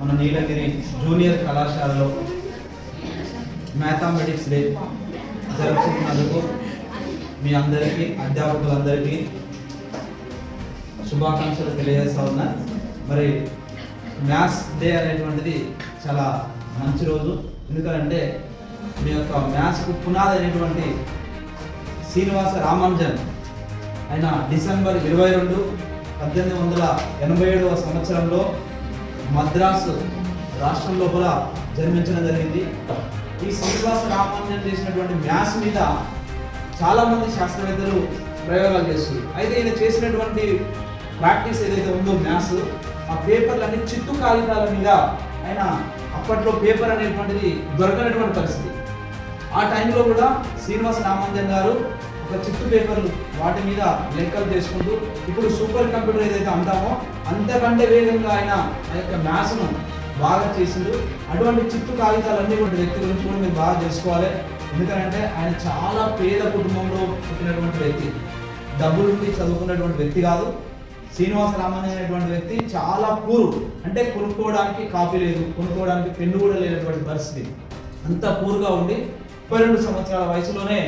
మన నీలగిరి జూనియర్ కళాశాలలో mathematics day జరుపుకున్నందుకు మీ అందరికీ అధ్యాపకులందరికీ శుభాకాంక్షలు తెలియజేస్తా ఉన్నా. మరి మ్యాథ్స్ డే అనేటువంటిది చాలా మంచి రోజు. ఎందుకంటే మీ యొక్క మ్యాథ్స్కు పునాది అనేటువంటి శ్రీనివాస రామానుజన్ ఆయన డిసెంబర్ ఇరవై రెండు పద్దెనిమిది వందల ఎనభై ఏడవ సంవత్సరంలో మద్రాసు రాష్ట్రం లోపల జన్మించడం జరిగింది. ఈ శ్రీనివాస రామానుజన్ చేసినటువంటి మ్యాథ్స్ మీద చాలామంది శాస్త్రవేత్తలు ప్రయోగాలు చేస్తున్నారు. అయితే ఈయన చేసినటువంటి ప్రాక్టీస్ ఏదైతే ఉందో మ్యాథ్స్ ఆ పేపర్లన్నీ చిత్తు కాగితాల మీద ఆయన అప్పట్లో పేపర్ అనేటువంటిది దొరకనటువంటి పరిస్థితి. ఆ టైంలో కూడా శ్రీనివాస రామానుజన్ గారు ఒక చిత్తు పేపర్లు వాటి మీద లెక్కలు చేసుకుంటూ ఇప్పుడు సూపర్ కంప్యూటర్ ఏదైతే అంటామో అంతకంటే వేగంగా ఆయన ఆ యొక్క మ్యాథ్స్ను బాగా చేసిండు. అటువంటి చిత్తు కాగితాలన్నీ కూడా వ్యక్తి గురించి కూడా మీరు బాగా చేసుకోవాలి ఎందుకంటే ఆయన చాలా పేద కుటుంబంలో పుట్టినటువంటి వ్యక్తి. డబ్బులుండి చదువుకున్నటువంటి వ్యక్తి కాదు. శ్రీనివాస రామానుజన్ అనేటువంటి వ్యక్తి చాలా పూర్. అంటే కొనుక్కోవడానికి కాపీ లేదు కొనుక్కోవడానికి పెన్ను కూడా లేనటువంటి పరిస్థితి. అంత పూర్గా ఉండి ముప్పై రెండు సంవత్సరాల వయసులోనే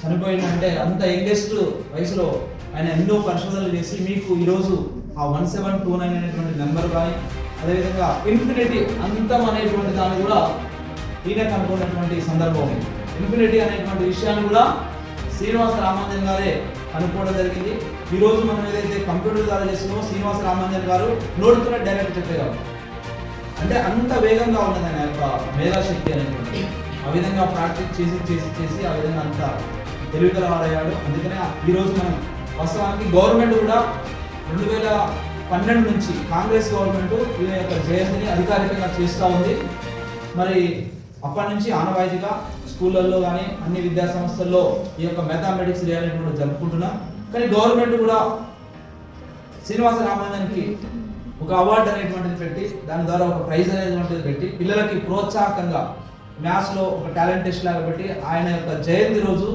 చనిపోయిందంటే అంత యంగెస్ట్ వయసులో ఆయన ఎన్నో పరిశోధనలు చేసి మీకు ఈరోజు ఆ వన్ సెవెన్ టూ నైన్ అనేటువంటి నెంబర్ కానీ అదేవిధంగా ఇన్ఫినిటీ అంతం అనేటువంటి దాన్ని కూడా ఈయన కనుక్కున్నటువంటి సందర్భం ఉంది. ఇన్ఫినిటీ అనేటువంటి విషయాన్ని కూడా శ్రీనివాస రామానుజన్ గారే కనుక్కోవడం జరిగింది. ఈ రోజు మనం ఏదైతే కంప్యూటర్ ద్వారా చేస్తున్నామో శ్రీనివాస రామానుజన్ గారు నోడుతున్న డైరెక్ట్ చెప్పేవారు అంటే అంత వేగంగా ఉన్నది ఆయన యొక్క మేధాశక్తి అనేటువంటి ఆ విధంగా ప్రాక్టీస్ చేసి చేసి చేసి ఆ విధంగా అంత తెలివిగల వాడయ్యాడు. అందుకనే ఈరోజు మనం వాస్తవానికి గవర్నమెంట్ కూడా రెండు వేల పన్నెండు నుంచి కాంగ్రెస్ గవర్నమెంట్ ఈయన యొక్క జయంతిని అధికారికంగా చేస్తూ ఉంది. మరి అప్పటి నుంచి ఆనవాయితీగా స్కూళ్ళల్లో కానీ అన్ని విద్యా సంస్థల్లో ఈ యొక్క మ్యాథమెటిక్స్ డే అనేటువంటి జరుపుకుంటున్నాం. కానీ గవర్నమెంట్ కూడా శ్రీనివాస రామానందన్కి ఒక అవార్డు అనేటువంటిది పెట్టి దాని ద్వారా ఒక ప్రైజ్ అనేటువంటిది పెట్టి పిల్లలకి ప్రోత్సాహకంగా మ్యాథ్స్లో ఒక టాలెంట్ టెస్ట్ లాగా పెట్టి ఆయన యొక్క జయంతి రోజు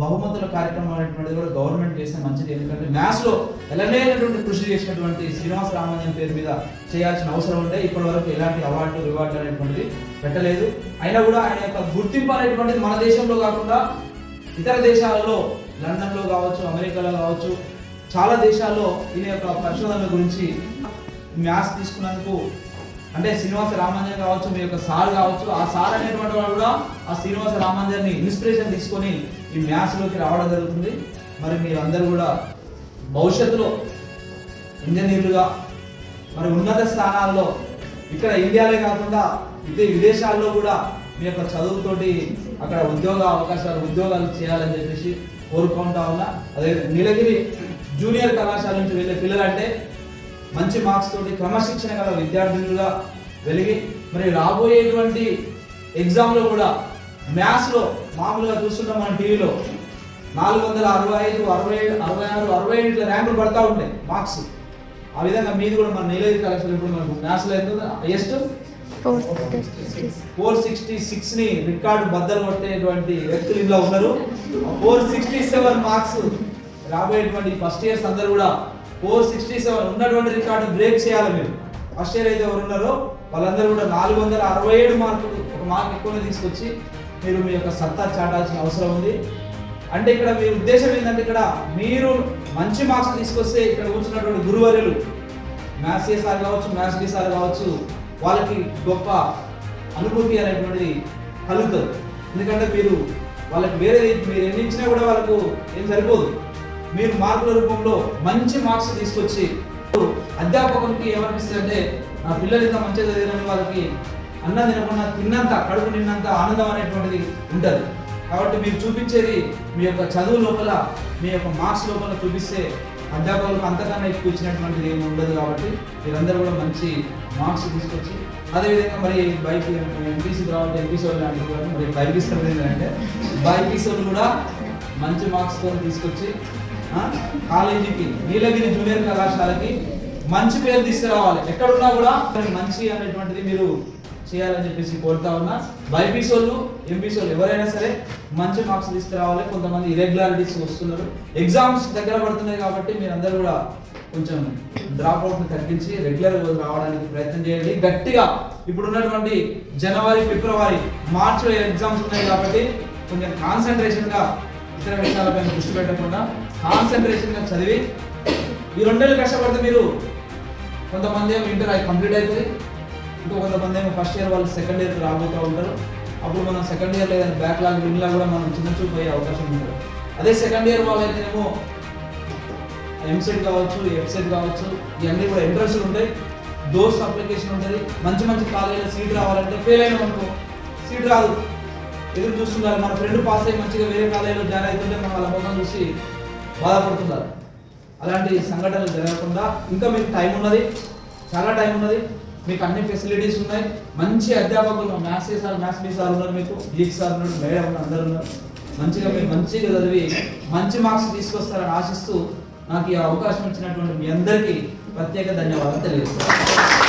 బహుమతుల కార్యక్రమం అనేటువంటిది కూడా గవర్నమెంట్ చేస్తే మంచిది. ఎందుకంటే మ్యాథ్స్లో ఎలాగైనటువంటి కృషి చేసినటువంటి శ్రీనివాస రామానందన్ పేరు మీద చేయాల్సిన అవసరం ఉంటే ఇప్పటి వరకు ఎలాంటి అవార్డు రివార్డు అనేటువంటిది పెట్టలేదు. అయినా కూడా ఆయన యొక్క గుర్తింపు అనేటువంటిది మన దేశంలో కాకుండా ఇతర దేశాలలో లండన్లో కావచ్చు అమెరికాలో కావచ్చు చాలా దేశాల్లో ఈయన యొక్క పరిశోధనల గురించి మ్యాథ్స్ తీసుకున్నందుకు అంటే శ్రీనివాస రామాంజన్ కావచ్చు మీ యొక్క సార్ కావచ్చు ఆ సార్ అనేటువంటి వాడు కూడా ఆ శ్రీనివాస రామాంజన్ని ఇన్స్పిరేషన్ తీసుకొని ఈ మ్యాథ్స్లోకి రావడం జరుగుతుంది. మరి మీరందరూ కూడా భవిష్యత్తులో ఇంజనీర్లుగా మరి ఉన్నత స్థానాల్లో ఇక్కడ ఇండియాలో కాకుండా ఇదే విదేశాల్లో కూడా మీ యొక్క చదువుతోటి అక్కడ ఉద్యోగ అవకాశాలు ఉద్యోగాలు చేయాలని చెప్పేసి కోరుకుంటా ఉన్నా. అదే నీలగిరి జూనియర్ కళాశాల నుంచి వెళ్ళే పిల్లలంటే మంచి మార్క్స్ తోటి క్రమశిక్షణ గల విద్యార్థులుగా వెలిగి మరి రాబోయేటువంటి ఎగ్జామ్లో కూడా మ్యాథ్స్లో మామూలుగా చూస్తున్నాం మన టీవీలో నాలుగు వందల అరవై ఐదు అరవై ఏడు అరవై ఆరు అరవై ఏడు ఇట్లా ర్యాంకులు పడతా ఉంటాయి మార్క్స్. ఆ విధంగా మీది కూడా మన నీలగిరి కలెక్షన్ ఇప్పుడు మనకు మ్యాథ్స్లో ఎంత హైయెస్ట్ ఫోర్ సిక్స్టీ సిక్స్ని రికార్డు బద్దలు కొట్టేటువంటి వ్యక్తులు ఇందులో ఉన్నారు. ఫోర్ సిక్స్టీ సెవెన్ మార్క్స్ రాబోయేటువంటి ఫస్ట్ ఇయర్స్ అందరూ కూడా ఫోర్ సిక్స్టీ సెవెన్ ఉన్నటువంటి రికార్డు బ్రేక్ చేయాలి మీరు ఫస్ట్ ఇయర్ అయితే ఎవరు ఉన్నారో వాళ్ళందరూ కూడా నాలుగు వందల అరవై ఏడు మార్కులు ఒక మార్క్ ఎక్కువనే తీసుకొచ్చి మీరు మీ యొక్క సత్తా చాటాల్సిన అవసరం ఉంది. అంటే ఇక్కడ మీ ఉద్దేశం ఏంటంటే ఇక్కడ మీరు మంచి మార్క్స్ తీసుకొస్తే ఇక్కడ కూర్చున్నటువంటి గురువర్యులు మ్యాథ్స్ ఏ సార్ కావచ్చు మ్యాథ్స్ డి సార్ కావచ్చు వాళ్ళకి గొప్ప అనుభూతి అనేటువంటిది కలుగుతుంది. ఎందుకంటే మీరు వాళ్ళకి వేరే మీరు ఎన్ని కూడా వాళ్ళకు ఏం సరిపోదు. మీరు మార్కుల రూపంలో మంచి మార్క్స్ తీసుకొచ్చి అధ్యాపకునికి ఏమనిపిస్తుంది అంటే నా పిల్లలు ఇంత మంచిగా చదివిన వాళ్ళకి అన్నం తినకుండా తిన్నంత కడుపు నిన్నంత ఆనందం అనేటువంటిది ఉంటుంది. కాబట్టి మీరు చూపించేది మీ యొక్క చదువు లోపల మీ యొక్క మార్క్స్ లోపల చూపిస్తే అధ్యాపకులకు అంతకన్నా ఎక్కువ ఇచ్చినటువంటిది ఏమి ఉండదు కాబట్టి మీరందరూ కూడా మంచి మార్క్స్ తీసుకొచ్చి అదేవిధంగా మరి బైక్ ఎంపీసీ తర్వాత ఎంపీసీ వాళ్ళు లాంటివి మరి బైక్ ఇస్తున్నది ఏంటంటే బైపీసీ వాళ్ళు కూడా మంచి మార్క్స్తో తీసుకొచ్చి కాలేజీకి నీలగిరి జూనియర్ కళాశాలకి మంచి పేరు తీసుకురావాలి. ఎక్కడున్నా కూడా మంచి అనేటువంటిది మీరు చేయాలని చెప్పేసి కోరుతా ఉన్నా. బైపీసీ వాళ్ళు ఎంపీసీ వాళ్ళు ఎవరైనా సరే మంచి మార్క్స్ తీసుకురావాలి. కొంతమంది ఇరెగ్యులారిటీస్ వస్తున్నారు. ఎగ్జామ్స్ దగ్గర పడుతున్నాయి కాబట్టి మీరు అందరూ కూడా కొంచెం డ్రాప్ అవుట్ తగ్గించి రెగ్యులర్ రావడానికి ప్రయత్నం చేయండి. గట్టిగా ఇప్పుడు ఉన్నటువంటి జనవరి ఫిబ్రవరి మార్చిలో ఎగ్జామ్స్ ఉన్నాయి కాబట్టి కొంచెం కాన్సన్ట్రేషన్గా ఇతర విషయాలపై దృష్టి పెట్టకుండా కాన్సన్ట్రేషన్గా చదివి ఈ రెండేళ్ళు కష్టపడితే మీరు కొంతమంది ఏమో ఇంటర్ కంప్లీట్ అవుతుంది ఇంకో కొంతమంది ఏమో ఫస్ట్ ఇయర్ వాళ్ళు సెకండ్ ఇయర్ రాబోతూ ఉంటారు. అప్పుడు మనం సెకండ్ ఇయర్ లేదా బ్యాక్లాగ్ విన్లా కూడా మనం చిన్న చూపు అవకాశం ఉంటుంది. అదే సెకండ్ ఇయర్ వాళ్ళు అయితేనేమో ఎంసెట్ కావచ్చు ఎఫ్సెట్ కావచ్చు ఇవన్నీ కూడా ఎంట్రన్స్ ఉంటాయి. దోస్ అప్లికేషన్ ఉంటుంది. మంచి మంచి కాలేజీలో సీట్ రావాలంటే ఫెయిల్ అయిన అనుకో సీట్ రాదు. ఎదురు చూస్తున్నారు మన ఫ్రెండ్ పాస్ అయ్యి మంచిగా వేరే కాలేజీలో జాయిన్ అవుతుంటే మనం వాళ్ళ మొత్తం చూసి బాధపడుతున్నారు. అలాంటి సంఘటనలు జరగకుండా ఇంకా మీకు టైం ఉన్నది చాలా టైం ఉన్నది మీకు అన్ని ఫెసిలిటీస్ ఉన్నాయి. మంచి అధ్యాపకులు maths sir maths B sir ఉన్నారు మీకు జీక్ సార్ ఉన్నారు మేడం ఉన్నారు అందరు ఉన్నారు. మంచిగా మీరు మంచిగా చదివి మంచి మార్క్స్ తీసుకొస్తారని ఆశిస్తూ నాకు ఈ అవకాశం ఇచ్చినటువంటి మీ అందరికీ ప్రత్యేక ధన్యవాదాలు తెలియజేస్తాను